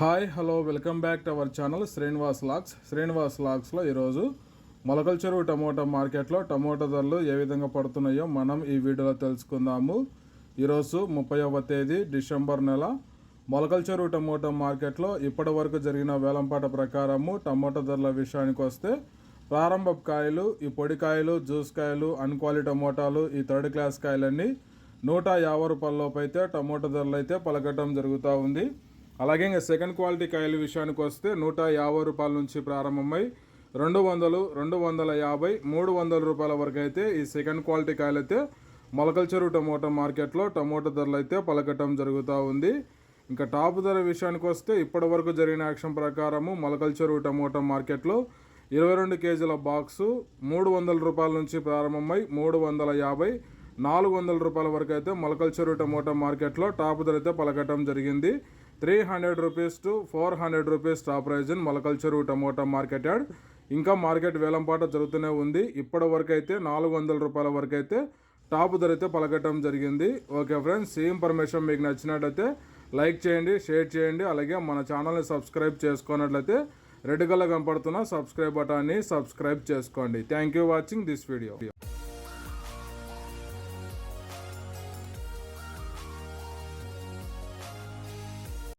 Hi hello welcome back to our channel Srinivas lakhs. Srinivas లాక్స్లో ఈరోజు మొలకల చెరువు టమోటా మార్కెట్లో టమోటా ధరలు ఏ విధంగా పడుతున్నాయో మనం ఈ వీడియోలో తెలుసుకుందాము. ఈరోజు ముప్పైవ తేదీ డిసెంబర్ నెల. మొలకల చెరువు టమోటా మార్కెట్లో ఇప్పటి వరకు జరిగిన వేలంపాట ప్రకారము టమోటా ధరల విషయానికి వస్తే ప్రారంభ కాయలు ఈ పొడి కాయలు జ్యూస్ కాయలు అన్క్వాలిటీ టమోటాలు ఈ థర్డ్ క్లాస్ కాయలన్నీ నూట యాభై రూపాయల లోపు అయితే టమోటా ధరలు అయితే పలకటం జరుగుతూ ఉంది. అలాగే ఇంకా సెకండ్ క్వాలిటీ కాయల విషయానికి వస్తే నూట యాభై రూపాయల నుంచి ప్రారంభమై రెండు వందలు రెండు వందల యాభై మూడు వందల రూపాయల వరకు అయితే ఈ సెకండ్ క్వాలిటీ కాయలు అయితే మొలకల చెరువు టమోటా మార్కెట్లో టమోటా ధరలు అయితే పలకటం జరుగుతూ ఉంది. ఇంకా టాప్ ధర విషయానికి వస్తే ఇప్పటి వరకు జరిగిన యాక్షన్ ప్రకారము మొలకల చెరువు టమోటా మార్కెట్లో ఇరవై రెండు కేజీల బాక్సు మూడు వందల రూపాయల నుంచి ప్రారంభమై మూడు వందల యాభై నాలుగు వందల రూపాయల వరకు అయితే మొలకల చెరువు టమోటా మార్కెట్లో టాప్ ధర అయితే పలకటం జరిగింది. Three hundred rupees to four hundred rupees top price in Molakala tomato market yard ఇంకా మార్కెట్ వేలంపాట జరుగుతూనే ఉంది. ఇప్పటి వరకు అయితే నాలుగు వందల రూపాయల వరకు అయితే టాప్ ధర అయితే పలకటం జరిగింది. ఓకే ఫ్రెండ్స్ ఈ ఇన్ఫర్మేషన్ మీకు నచ్చినట్లయితే లైక్ చేయండి షేర్ చేయండి. అలాగే మన ఛానల్ని సబ్స్క్రైబ్ చేసుకున్నట్లయితే రెడ్ కలర్ కనపడుతున్న సబ్స్క్రైబ్ బటాన్ని సబ్స్క్రైబ్ చేసుకోండి. Thank you watching this video.